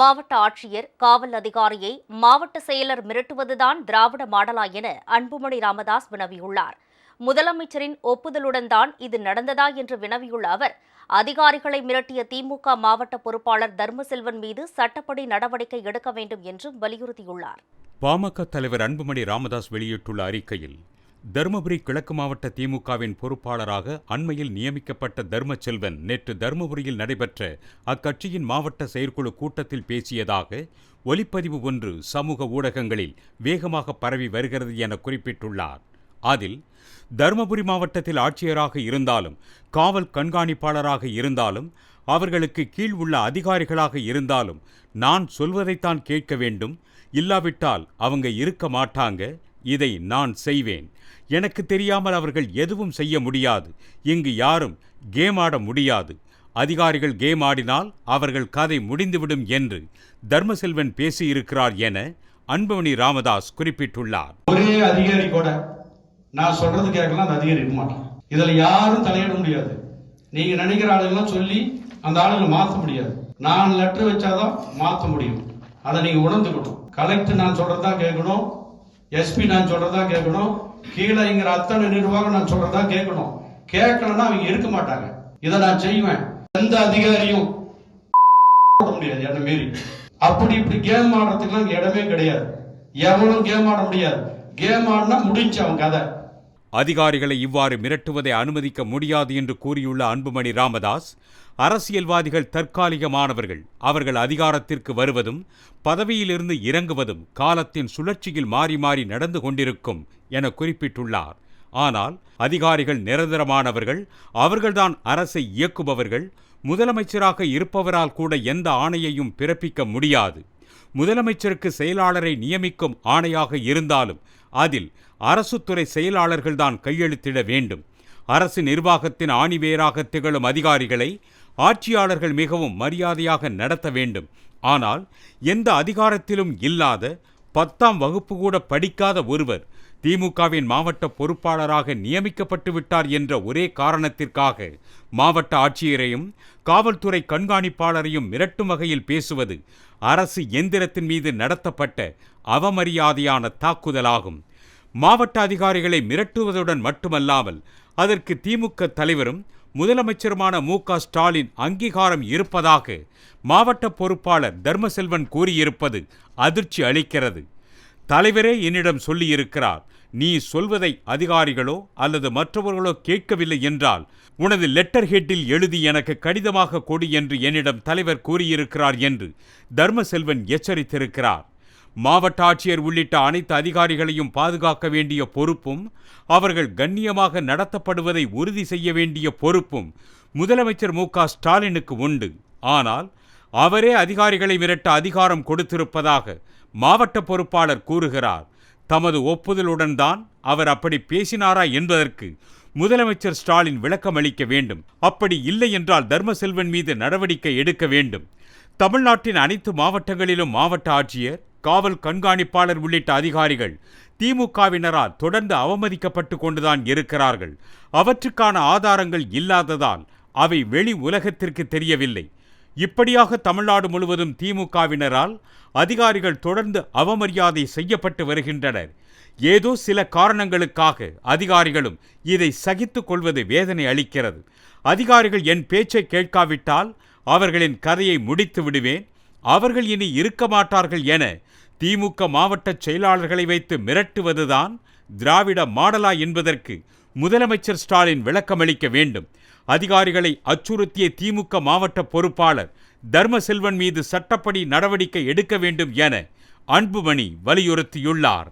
மாவட்ட ஆட்சியர் காவல் அதிகாரியை மாவட்ட செயலர் மிரட்டுவதுதான் திராவிட மாடலா என அன்புமணி ராமதாஸ் வினவியுள்ளார். முதலமைச்சரின் ஒப்புதலுடன் தான் இது நடந்ததா என்று வினவியுள்ள அவர் அதிகாரிகளை மிரட்டிய திமுக மாவட்ட பொறுப்பாளர் தர்மசெல்வன் மீது சட்டப்படி நடவடிக்கை எடுக்க வேண்டும் என்றும் வலியுறுத்தியுள்ளார். பாமக தலைவர் அன்புமணி ராமதாஸ் வெளியிட்டுள்ள அறிக்கையில் தருமபுரி கிழக்கு மாவட்ட திமுகவின் பொறுப்பாளராக அண்மையில் நியமிக்கப்பட்ட தர்மச்செல்வன் நேற்று தருமபுரியில் நடைபெற்ற அக்கட்சியின் மாவட்ட செயற்குழு கூட்டத்தில் பேசியதாக ஒலிப்பதிவு ஒன்று சமூக ஊடகங்களில் வேகமாக பரவி வருகிறது என குறிப்பிட்டுள்ளார். அதில் தருமபுரி மாவட்டத்தில் ஆட்சியராக இருந்தாலும் காவல் கண்காணிப்பாளராக இருந்தாலும் அவர்களுக்கு கீழ் உள்ள அதிகாரிகளாக இருந்தாலும் நான் சொல்வதைத்தான் கேட்க வேண்டும். இல்லாவிட்டால் அவங்க இருக்க மாட்டாங்க. இதை நான் செய்வேன். எனக்கு தெரியாமல் அவர்கள் எதுவும் செய்ய முடியாது. இங்கு யாரும் கேம் ஆட முடியாது. அதிகாரிகள் கேம் ஆடினால் அவர்கள் கதை முடிந்துவிடும் என்று தர்மசெல்வன் பேசியிருக்கிறார் என அன்புமணி ராமதாஸ் குறிப்பிட்டுள்ளார். ஒரே அதிகாரி கூட நான் சொல்றது கேட்கலாம் அந்த அதிகாரி இருக்க மாட்டேன். இதுல யாரும் தலையிட முடியாது. நீங்க நினைக்கிற ஆளுங்கெல்லாம் சொல்லி அந்த ஆளுங்களை மாற்ற முடியாது. நான் லெட்டர் வச்சாதான் மாற்ற முடியும். அதை நீங்க உணர்ந்துக்கணும். கலெக்டர் நான் சொல்றதுதான் கேட்கணும். எஸ்பி நான் சொல்றதா கேட்கணும். கீழே இங்கிற அத்தனை நிர்வாகம் நான் சொல்றதா கேட்கணும். கேட்கலன்னா அவங்க இருக்க மாட்டாங்க. இதை நான் செய்வேன். எந்த அதிகாரியும் முடியாது என்ன மீறி. அப்படி இப்படி கேம் ஆடுறதுக்குலாம் இடமே கிடையாது. எவனும் கேம் ஆட முடியாது. கேம் ஆடினா முடிஞ்சு அவன் கதை. அதிகாரிகளை இவ்வாறு மிரட்டுவதை அனுமதிக்க முடியாது என்று கூறியுள்ள அன்புமணி ராமதாஸ் அரசியல்வாதிகள் தற்காலிகமானவர்கள் அவர்கள் அதிகாரத்திற்கு வருவதும் பதவியிலிருந்து இறங்குவதும் காலத்தின் சுழற்சியில் மாறி மாறி நடந்து கொண்டிருக்கும் என குறிப்பிட்டுள்ளார். ஆனால் அதிகாரிகள் நிரந்தரமானவர்கள் அவர்கள்தான் அரசை இயக்குபவர்கள் முதலமைச்சராக இருப்பவரால் கூட எந்த ஆணையையும் பிறப்பிக்க முடியாது. முதலமைச்சருக்கு செயலாளரை நியமிக்கும் ஆணையாக இருந்தாலும் அதில் அரசுத்துறை செயலாளர்கள்தான் கையெழுத்திட வேண்டும். அரசு நிர்வாகத்தின் ஆணிவேராக திகழும் அதிகாரிகளை ஆட்சியாளர்கள் மிகவும் மரியாதையாக நடத்த வேண்டும். ஆனால் எந்த அதிகாரத்திலும் இல்லாத பத்தாம் வகுப்பு கூட படிக்காத ஒருவர் திமுகவின் மாவட்ட பொறுப்பாளராக நியமிக்கப்பட்டு விட்டார் என்ற ஒரே காரணத்திற்காக மாவட்ட ஆட்சியரையும் காவல்துறை கண்காணிப்பாளரையும் மிரட்டும் வகையில் பேசுவது அரசு எந்திரத்தின் மீது நடத்தப்பட்ட அவமரியாதையான தாக்குதலாகும். மாவட்ட அதிகாரிகளை மிரட்டுவதுடன் மட்டுமல்லாமல் அதற்கு திமுக தலைவரும் முதலமைச்சருமான மு க ஸ்டாலின் அங்கீகாரம் இருப்பதாக மாவட்ட பொறுப்பாளர் தர்மசெல்வன் கூறியிருப்பது அதிர்ச்சி அளிக்கிறது. தலைவரே என்னிடம் சொல்லியிருக்கிறார் நீ சொல்வதை அதிகாரிகளோ அல்லது மற்றவர்களோ கேட்கவில்லை என்றால் உனது லெட்டர் ஹெட்டில் எழுதி எனக்கு கடிதமாக கொடு என்று என்னிடம் தலைவர் கூறியிருக்கிறார் என்று தர்மசெல்வன் எச்சரித்திருக்கிறார். மாவட்ட ஆட்சியர் உள்ளிட்ட அனைத்து அதிகாரிகளையும் பாதுகாக்க வேண்டிய பொறுப்பும் அவர்கள் கண்ணியமாக நடத்தப்படுவதை உறுதி செய்ய வேண்டிய பொறுப்பும் முதலமைச்சர் மு ஸ்டாலினுக்கு உண்டு. ஆனால் அவரே அதிகாரிகளை மிரட்ட அதிகாரம் கொடுத்திருப்பதாக மாவட்ட பொறுப்பாளர் கூறுகிறார். தமது ஒப்புதலுடன் தான் அவர் அப்படி பேசினாரா என்பதற்கு முதலமைச்சர் ஸ்டாலின் விளக்கம் அளிக்க வேண்டும். அப்படி இல்லை என்றால் தர்மசெல்வன் மீது நடவடிக்கை எடுக்க வேண்டும். தமிழ்நாட்டின் அனைத்து மாவட்டங்களிலும் மாவட்ட ஆட்சியர் காவல் கண்காணிப்பாளர் உள்ளிட்ட அதிகாரிகள் திமுகவினரால் தொடர்ந்து அவமதிக்கப்பட்டு கொண்டுதான் இருக்கிறார்கள். அவற்றுக்கான ஆதாரங்கள் இல்லாததால் அவை வெளி உலகத்திற்கு தெரியவில்லை. இப்படியாக தமிழ்நாடு முழுவதும் திமுகவினரால் அதிகாரிகள் தொடர்ந்து அவமரியாதை செய்யப்பட்டு வருகின்றனர். ஏதோ சில காரணங்களுக்காக அதிகாரிகளும் இதை சகித்துக் கொள்வது வேதனை அளிக்கிறது. அதிகாரிகள் என் பேச்சை கேட்காவிட்டால் அவர்களின் கதையை முடித்து விடுவேன். அவர்கள் இனி இருக்க மாட்டார்கள் என திமுக மாவட்ட செயலாளர்களை வைத்து மிரட்டுவதுதான் திராவிட மாடலா என்பதற்கு முதலமைச்சர் ஸ்டாலின் விளக்கமளிக்க வேண்டும். அதிகாரிகளை அச்சுறுத்திய திமுக மாவட்ட பொறுப்பாளர் தர்மசெல்வன் மீது சட்டப்படி நடவடிக்கை எடுக்க வேண்டும் என அன்புமணி வலியுறுத்தியுள்ளார்.